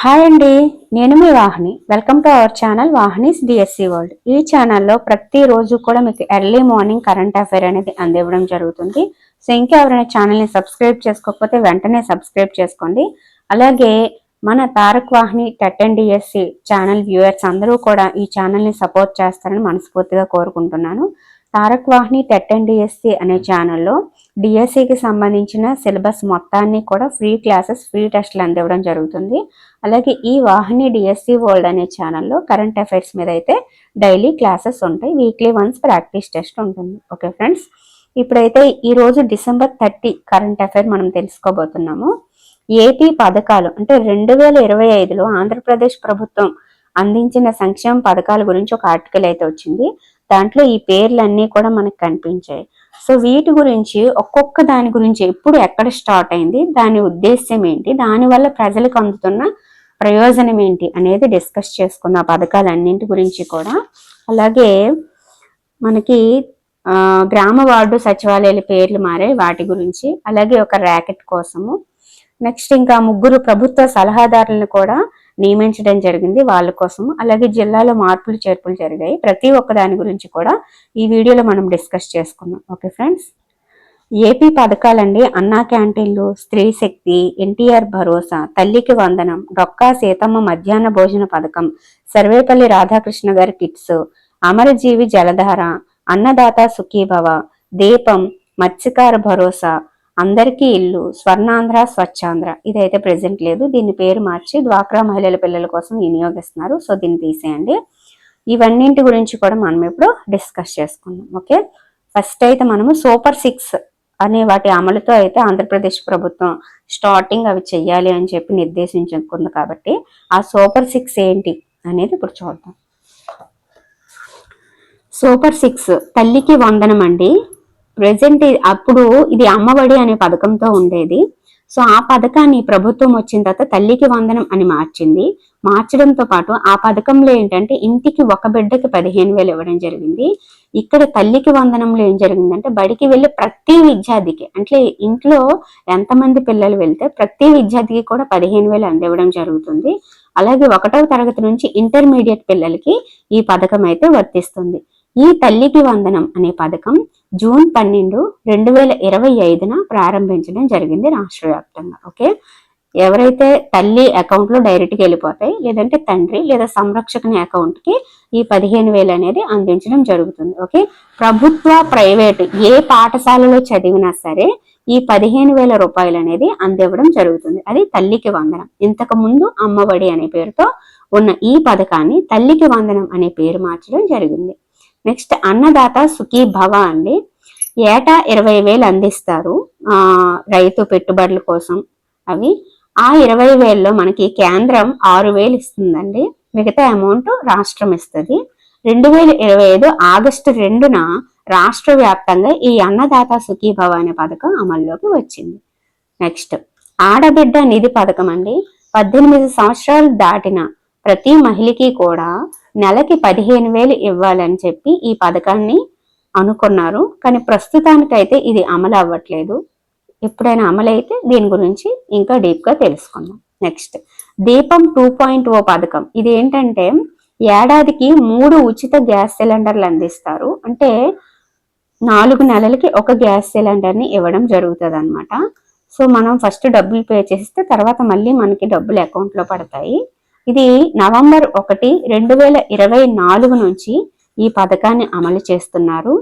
Hi అండి నేను మీ Vahini. Welcome to our channel Vahini's DSC world ఈ ఛానల్లో ప్రతిరోజు కూడా మీకు ఎర్లీ మార్నింగ్ కరెంట్ అఫైర్ అనేది అందివ్వడం జరుగుతుంది. సో ఇంకా ఎవరైనా ఛానల్ని సబ్స్క్రైబ్ చేసుకోకపోతే వెంటనే సబ్స్క్రైబ్ చేసుకోండి. అలాగే మన Tarak Vahini TET and DSC channel viewers అందరూ కూడా ఈ ఛానల్ని సపోర్ట్ చేస్తారని మనస్ఫూర్తిగా కోరుకుంటున్నాను. Tarak Vahini TET and DSC అనే ఛానల్లో డిఎస్సికి సంబంధించిన సిలబస్ మొత్తాన్ని కూడా ఫ్రీ క్లాసెస్ ఫ్రీ టెస్ట్లు అందివ్వడం జరుగుతుంది. అలాగే ఈ వాహిని డిఎస్సి వరల్డ్ అనే ఛానల్లో కరెంట్ అఫైర్స్ మీద అయితే డైలీ క్లాసెస్ ఉంటాయి. వీక్లీ వన్స్ ప్రాక్టీస్ టెస్ట్ ఉంటుంది. ఓకే ఫ్రెండ్స్ ఇప్పుడైతే ఈ రోజు డిసెంబర్ థర్టీ కరెంట్ అఫైర్ మనం తెలుసుకోబోతున్నాము. ఏపీ పథకాలు అంటే రెండు వేల ఇరవై ఐదులో ఆంధ్రప్రదేశ్ ప్రభుత్వం అందించిన సంక్షేమ పథకాల గురించి ఒక ఆర్టికల్ అయితే వచ్చింది. దాంట్లో ఈ పేర్లన్నీ కూడా మనకు కనిపించాయి. సో వీటి గురించి ఒక్కొక్క దాని గురించి ఎప్పుడు ఎక్కడ స్టార్ట్ అయింది దాని ఉద్దేశ్యం ఏంటి దానివల్ల ప్రజలకు అందుతున్న ప్రయోజనం ఏంటి అనేది డిస్కస్ చేసుకున్న పథకాలన్నింటి గురించి కూడా. అలాగే మనకి గ్రామ వార్డు సచివాలయాల పేర్లు మారే వాటి గురించి. అలాగే ఒక ర్యాకెట్ కోసము. నెక్స్ట్ ఇంకా ముగ్గురు ప్రభుత్వ సలహాదారులను కూడా నియమించడం జరిగింది వాళ్ళ కోసం అలాగే జిల్లాలో మార్పులు చేర్పులు జరిగాయి. ప్రతి ఒక్క దాని గురించి కూడా ఈ వీడియోలో మనం డిస్కస్ చేసుకున్నాం ఓకే ఫ్రెండ్స్? ఏపీ పథకాలండి. అన్నా క్యాంటీన్లు స్త్రీ శక్తి ఎన్టీఆర్ భరోసా తల్లికి వందనం డొక్కా సీతమ్మ మధ్యాహ్న భోజన పథకం సర్వేపల్లి రాధాకృష్ణ గారి కిట్స్ అమరజీవి జలధార అన్నదాత సుఖీభవ దీపం మత్స్యకార భరోసా అందరికీ ఇల్లు స్వర్ణాంధ్ర స్వచ్ఛాంధ్ర. ఇదైతే ప్రెజెంట్ లేదు. దీని పేరు మార్చి డ్వాక్రా మహిళల పిల్లల కోసం వినియోగిస్తున్నారు. సో దీన్ని తీసేయండి. ఇవన్నింటి గురించి కూడా మనం ఇప్పుడు డిస్కస్ చేసుకుందాం. ఓకే? ఫస్ట్ అయితే మనము సూపర్ సిక్స్ అనే వాటి అమలుతో అయితే ఆంధ్రప్రదేశ్ ప్రభుత్వం స్టార్టింగ్ అవి చెయ్యాలి అని చెప్పి నిర్దేశించుకుంది కాబట్టి ఆ సూపర్ సిక్స్ ఏంటి అనేది ఇప్పుడు చూద్దాం. సూపర్ సిక్స్ తల్లికి వందనం అండి. ప్రజెంట్ అప్పుడు ఇది అమ్మఒడి అనే పథకంతో ఉండేది. సో ఆ పథకాన్ని ప్రభుత్వం వచ్చిన తర్వాత తల్లికి వందనం అని మార్చింది. మార్చడంతో పాటు ఆ పథకంలో ఏంటంటే ఇంటికి ఒక బిడ్డకి పదిహేను వేలు ఇవ్వడం జరిగింది. ఇక్కడ తల్లికి వందనంలో ఏం జరిగిందంటే బడికి వెళ్ళి ప్రతి విద్యార్థికి అంటే ఇంట్లో ఎంతమంది పిల్లలు వెళ్తే ప్రతి విద్యార్థికి కూడా పదిహేను వేలు అందివ్వడం జరుగుతుంది. అలాగే ఒకటవ తరగతి నుంచి ఇంటర్మీడియట్ పిల్లలకి ఈ పథకం అయితే వర్తిస్తుంది. ఈ తల్లికి వందనం అనే పథకం జూన్ పన్నెండు రెండు వేల ఇరవై ఐదున ప్రారంభించడం జరిగింది రాష్ట్ర వ్యాప్తంగా ఓకే? ఎవరైతే తల్లి అకౌంట్లో డైరెక్ట్గా వెళ్ళిపోతాయి లేదంటే తండ్రి లేదా సంరక్షకుని అకౌంట్కి ఈ పదిహేను వేలు అనేది అందించడం జరుగుతుంది ఓకే? ప్రభుత్వ ప్రైవేట్ ఏ పాఠశాలలో చదివినా సరే ఈ పదిహేను వేల రూపాయలు అనేది అందివ్వడం జరుగుతుంది. అది తల్లికి వందనం. ఇంతకు ముందు అమ్మఒడి అనే పేరుతో ఉన్న ఈ పథకాన్ని తల్లికి వందనం అనే పేరు మార్చడం జరిగింది. నెక్స్ట్ అన్నదాత సుఖీ భవ అండి. ఏటా ఇరవై వేలు అందిస్తారు ఆ రైతు పెట్టుబడుల కోసం. అవి ఆ ఇరవై వేల్లో మనకి కేంద్రం ఆరు వేలు ఇస్తుందండి. మిగతా అమౌంట్ రాష్ట్రం ఇస్తుంది. రెండు వేల ఇరవై ఐదు ఆగస్టు రెండున రాష్ట్ర వ్యాప్తంగా ఈ అన్నదాత సుఖీభవ అనే పథకం అమల్లోకి వచ్చింది. నెక్స్ట్ ఆడబిడ్డ నిధి పథకం అండి. పద్దెనిమిది సంవత్సరాలు దాటిన ప్రతి మహిళకి కూడా నెలకి పదిహేను వేలు ఇవ్వాలని చెప్పి ఈ పథకాన్ని అనుకున్నారు. కానీ ప్రస్తుతానికైతే ఇది అమలు అవ్వట్లేదు. ఎప్పుడైనా అమలైతే దీని గురించి ఇంకా డీప్గా తెలుసుకుందాం. నెక్స్ట్ దీపం టూ పాయింట్ ఓ పథకం. ఇది ఏంటంటే ఏడాదికి మూడు ఉచిత గ్యాస్ సిలిండర్లు అందిస్తారు. అంటే నాలుగు నెలలకి ఒక గ్యాస్ సిలిండర్ని ఇవ్వడం జరుగుతుంది అనమాట సో మనం ఫస్ట్ డబ్బులు పే చేస్తే తర్వాత మళ్ళీ మనకి డబ్బులు అకౌంట్లో పడతాయి. ఇది నవంబర్ ఒకటి రెండు వేల ఇరవై నాలుగు నుంచి ఈ పథకాన్ని అమలు చేస్తున్నారు.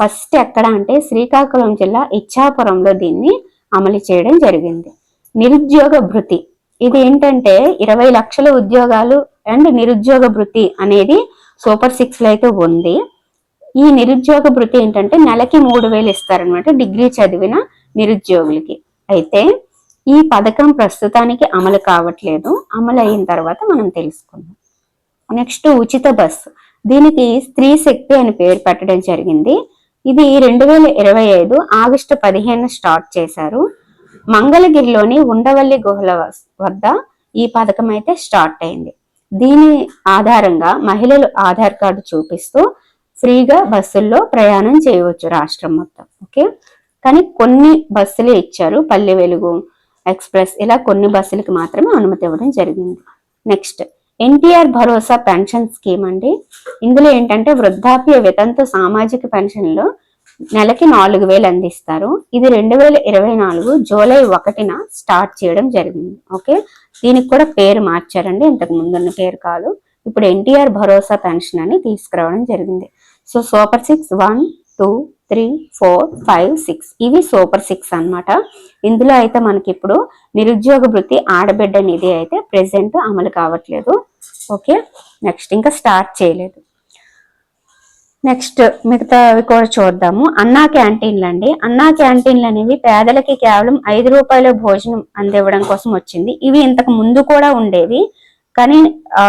ఫస్ట్ ఎక్కడ అంటే శ్రీకాకుళం జిల్లా ఇచ్చాపురంలో దీన్ని అమలు చేయడం జరిగింది. నిరుద్యోగ భృతి. ఇది ఏంటంటే ఇరవై లక్షల ఉద్యోగాలు అండ్ నిరుద్యోగ భృతి అనేది సూపర్ సిక్స్లో అయితే ఉంది. ఈ నిరుద్యోగ భృతి ఏంటంటే నెలకి మూడు వేలు ఇస్తారనమాట డిగ్రీ చదివిన నిరుద్యోగులకి. అయితే ఈ పథకం ప్రస్తుతానికి అమలు కావట్లేదు. అమలు అయిన తర్వాత మనం తెలుసుకుందాం. నెక్స్ట్ ఉచిత బస్సు. దీనికి స్త్రీ శక్తి అని పేరు పెట్టడం జరిగింది. ఇది రెండు వేల ఇరవై ఐదు ఆగస్టు పదిహేను స్టార్ట్ చేశారు. మంగళగిరిలోని ఉండవల్లి గుహల వద్ద ఈ పథకం అయితే స్టార్ట్ అయింది. దీని ఆధారంగా మహిళలు ఆధార్ కార్డు చూపిస్తూ ఫ్రీగా బస్సుల్లో ప్రయాణం చేయవచ్చు రాష్ట్రం మొత్తం. ఓకే? కానీ కొన్ని బస్సులే ఇచ్చారు. పల్లె వెలుగు ఎక్స్ప్రెస్ ఇలా కొన్ని బస్సులకు మాత్రమే అనుమతి ఇవ్వడం జరిగింది. నెక్స్ట్ ఎన్టీఆర్ భరోసా పెన్షన్ స్కీమ్ అండి. ఇందులో ఏంటంటే వృద్ధాప్య వితంతు సామాజిక పెన్షన్లు నెలకి నాలుగు వేలు అందిస్తారు. ఇది రెండు వేల ఇరవై నాలుగు జూలై ఒకటిన స్టార్ట్ చేయడం జరిగింది. ఓకే? దీనికి కూడా పేరు మార్చారండి. ఇంతకు ముందున్న పేరు కాదు. ఇప్పుడు ఎన్టీఆర్ భరోసా పెన్షన్ అని తీసుకురావడం జరిగింది. So super six one two three four five six. ఇవి సూపర్ సిక్స్ అనమాట ఇందులో అయితే మనకి ఇప్పుడు నిరుద్యోగ వృత్తి ఆడబిడ్డ నిధి అయితే ప్రెసెంట్ అమలు కావట్లేదు. ఓకే? నెక్స్ట్ ఇంకా స్టార్ట్ చేయలేదు. నెక్స్ట్ మిగతావి కూడా చూద్దాము. అన్నా క్యాంటీన్లు అండి. అన్నా క్యాంటీన్లు అనేవి పేదలకి కేవలం ఐదు రూపాయల భోజనం అందివ్వడం కోసం వచ్చింది. ఇవి ఇంతకు ముందు కూడా ఉండేవి. కానీ ఆ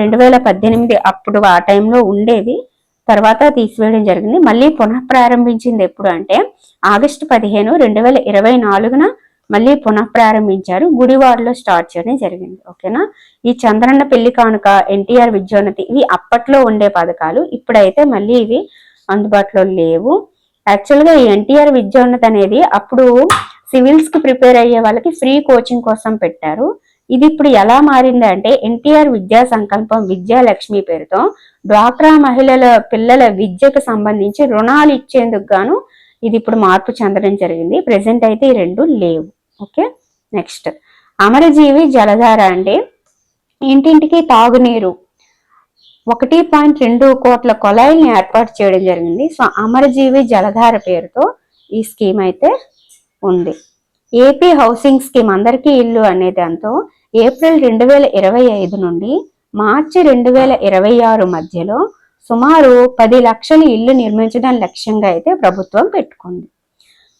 రెండు వేల పద్దెనిమిది అప్పుడు ఆ టైంలో ఉండేవి. తర్వాత తీసివేయడం జరిగింది. మళ్ళీ పునః ప్రారంభించింది ఎప్పుడు అంటే ఆగస్టు పదిహేను రెండు వేల ఇరవై నాలుగున మళ్ళీ పునః ప్రారంభించారు. గుడివాడలో స్టార్ట్ చేయడం జరిగింది. ఓకేనా? ఈ చంద్రన్న పెళ్ళి కానుక ఎన్టీఆర్ విద్యోన్నతి ఇవి అప్పట్లో ఉండే పథకాలు. ఇప్పుడైతే మళ్ళీ ఇవి అందుబాటులో లేవు. యాక్చువల్గా ఈ ఎన్టీఆర్ విద్యోన్నతి అనేది అప్పుడు సివిల్స్కి ప్రిపేర్ అయ్యే వాళ్ళకి ఫ్రీ కోచింగ్ కోసం పెట్టారు. ఇది ఇప్పుడు ఎలా మారిందంటే ఎన్టీఆర్ విద్యా సంకల్పం విద్యాలక్ష్మి పేరుతో డ్వాక్రా మహిళల పిల్లల విద్యకు సంబంధించి రుణాలు ఇచ్చేందుకు గాను ఇది ఇప్పుడు మార్పు చెందడం జరిగింది. ప్రెసెంట్ అయితే ఈ రెండు లేవు. ఓకే? నెక్స్ట్ అమరజీవి జలధార అంటే ఇంటింటికి తాగునీరు. ఒకటి పాయింట్ రెండు కోట్ల కొలాయిల్ని ఏర్పాటు చేయడం జరిగింది. సో అమరజీవి జలధార పేరుతో ఈ స్కీమ్ అయితే ఉంది. ఏపీ హౌసింగ్ స్కీమ్ అందరికీ ఇల్లు అనే దాంతో ఏప్రిల్ రెండు వేల ఇరవై ఐదు నుండి మార్చి రెండు వేల ఇరవై ఆరు మధ్యలో సుమారు పది లక్షల ఇల్లు నిర్మించడం లక్ష్యంగా అయితే ప్రభుత్వం పెట్టుకుంది.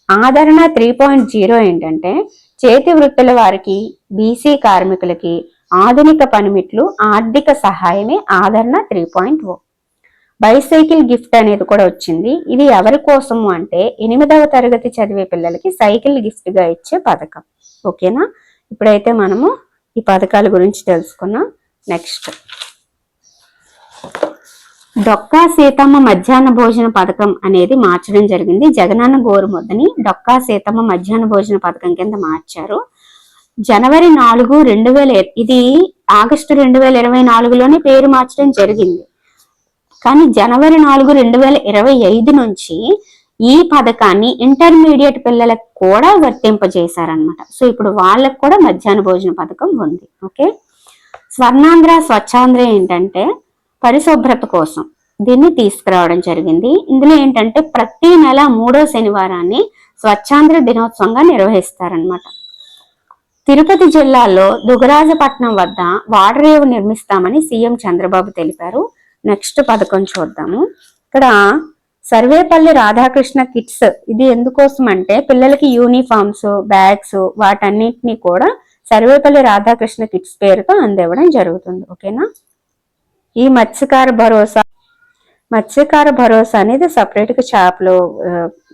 ఆదరణ త్రీ పాయింట్ జీరో ఏంటంటే చేతి వృత్తుల వారికి బీసీ కార్మికులకి ఆధునిక పనిమిట్లు ఆర్థిక సహాయమే ఆదరణ three point O. Bicycle gift అనేది కూడా వచ్చింది. ఇది ఎవరి కోసము అంటే ఎనిమిదవ తరగతి చదివే పిల్లలకి సైకిల్ గిఫ్ట్గా ఇచ్చే పథకం. ఓకేనా? ఇప్పుడైతే మనము ఈ పథకాల గురించి తెలుసుకున్నాం నెక్స్ట్. డొక్కా సీతమ్మ మధ్యాహ్న భోజన పథకం అనేది మార్చడం జరిగింది. జగనన్న గోరుముద్దని డొక్కా సీతమ్మ మధ్యాహ్న భోజన పథకం కింద మార్చారు. జనవరి నాలుగు రెండు వేల ఇది ఆగస్టు రెండు వేల ఇరవై నాలుగులోనే పేరు మార్చడం జరిగింది. కానీ జనవరి నాలుగు రెండు వేల ఇరవై ఐదు నుంచి ఈ పథకాన్ని ఇంటర్మీడియట్ పిల్లలకు కూడా వర్తింపజేశారనమాట సో ఇప్పుడు వాళ్ళకు కూడా మధ్యాహ్న భోజన పథకం ఉంది. ఓకే? స్వర్ణాంధ్ర స్వచ్ఛాంధ్ర ఏంటంటే పరిశుభ్రత కోసం దీన్ని తీసుకురావడం జరిగింది. ఇందులో ఏంటంటే ప్రతి నెల మూడో శనివారాన్ని స్వచ్ఛాంధ్ర దినోత్సవంగా నిర్వహిస్తారనమాట తిరుపతి జిల్లాలో దుగరాజపట్నం వద్ద వాడరేవు నిర్మిస్తామని సీఎం చంద్రబాబు తెలిపారు. నెక్స్ట్ పథకం చూద్దాము. ఇక్కడ సర్వేపల్లి రాధాకృష్ణ కిట్స్ ఇది ఎందుకోసం అంటే పిల్లలకి యూనిఫామ్స్ బ్యాగ్స్ వాటన్నిటిని కూడా సర్వేపల్లి రాధాకృష్ణ కిట్స్ పేరుతో అందివ్వడం జరుగుతుంది. ఓకేనా? ఈ మత్స్యకార భరోసా మత్స్యకార భరోసా అనేది సపరేట్గా చేపలు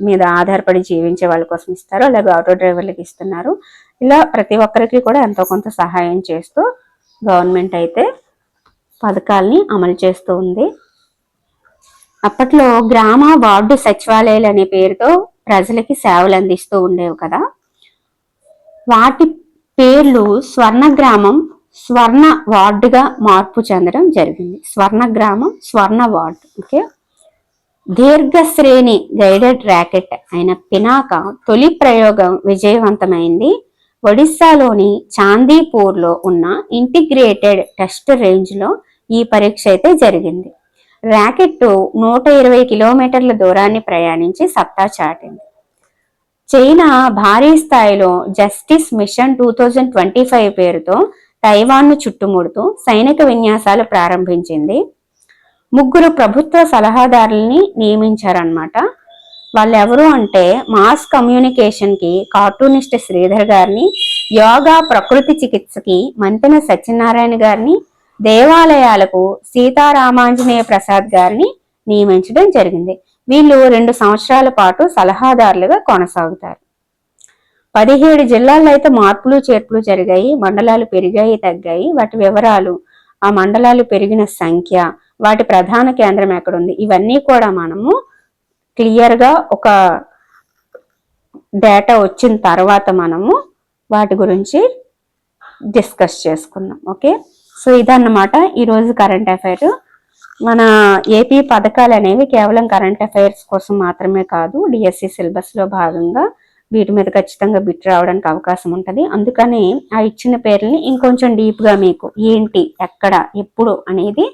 మీద ఆధారపడి జీవించే వాళ్ళ కోసం ఇస్తారు. అలాగే ఆటో డ్రైవర్లకు ఇస్తున్నారు. ఇలా ప్రతి ఒక్కరికి కూడా ఎంతో కొంత సహాయం చేస్తూ గవర్నమెంట్ అయితే పథకాల్ని అమలు చేస్తూ ఉంది. అప్పట్లో గ్రామ వార్డు సచివాలయాలు అనే పేరుతో ప్రజలకి సేవలు అందిస్తూ ఉండేవి కదా. వాటి పేర్లు స్వర్ణ గ్రామం స్వర్ణ వార్డుగా మార్పు చెందడం జరిగింది. స్వర్ణ గ్రామం స్వర్ణ వార్డు ఓకే? దీర్ఘ శ్రేణి గైడెడ్ ర్యాకెట్ అయిన పినాక తొలి ప్రయోగం విజయవంతమైంది. ఒడిస్సాలోని చాందీపూర్లో ఉన్న ఇంటిగ్రేటెడ్ టెస్ట్ రేంజ్లో ఈ పరీక్ష అయితే జరిగింది. ర్యాకెట్ నూట ఇరవై కిలోమీటర్ల దూరాన్ని ప్రయాణించి సత్తా చాటింది. చైనా భారీ స్థాయిలో Justice Mission two thousand twenty five పేరుతో తైవాన్ను చుట్టుముడుతూ సైనిక విన్యాసాలు ప్రారంభించింది. ముగ్గురు ప్రభుత్వ సలహాదారుల్ని నియమించారనమాట వాళ్ళెవరు అంటే మాస్ కమ్యూనికేషన్కి కార్టూనిస్ట్ శ్రీధర్ గారిని యోగా ప్రకృతి చికిత్సకి మంతెన సత్యనారాయణ గారిని దేవాలయాలకు సీతారామాంజనేయ ప్రసాద్ గారిని నియమించడం జరిగింది. వీళ్ళు రెండు సంవత్సరాల పాటు సలహాదారులుగా కొనసాగుతారు. పదిహేడు జిల్లాల్లో అయితే మార్పులు చేర్పులు జరిగాయి. మండలాలు పెరిగాయి తగ్గాయి. వాటి వివరాలు ఆ మండలాలు పెరిగిన సంఖ్య వాటి ప్రధాన కేంద్రం ఎక్కడుంది? ఇవన్నీ కూడా మనము క్లియర్గా ఒక డేటా వచ్చిన తర్వాత మనము వాటి గురించి డిస్కస్ చేసుకుందాం. ఓకే? సో ఇదన్నమాట ఈరోజు కరెంట్ అఫైర్ మన ఏపీ పథకాలు అనేవి కేవలం కరెంట్ అఫైర్స్ కోసం మాత్రమే కాదు డిఎస్సి సిలబస్లో భాగంగా వీటి మీద ఖచ్చితంగా బిట్ రావడానికి అవకాశం ఉంటుంది. అందుకని ఆ ఇచ్చిన పేర్లని ఇంకొంచెం డీప్గా మీకు ఏంటి ఎక్కడ ఎప్పుడు అనేది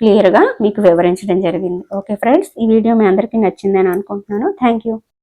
క్లియర్గా మీకు వివరించడం జరిగింది. ఓకే ఫ్రెండ్స్ ఈ వీడియో మీ అందరికీ నచ్చిందని అనుకుంటున్నాను. Thank you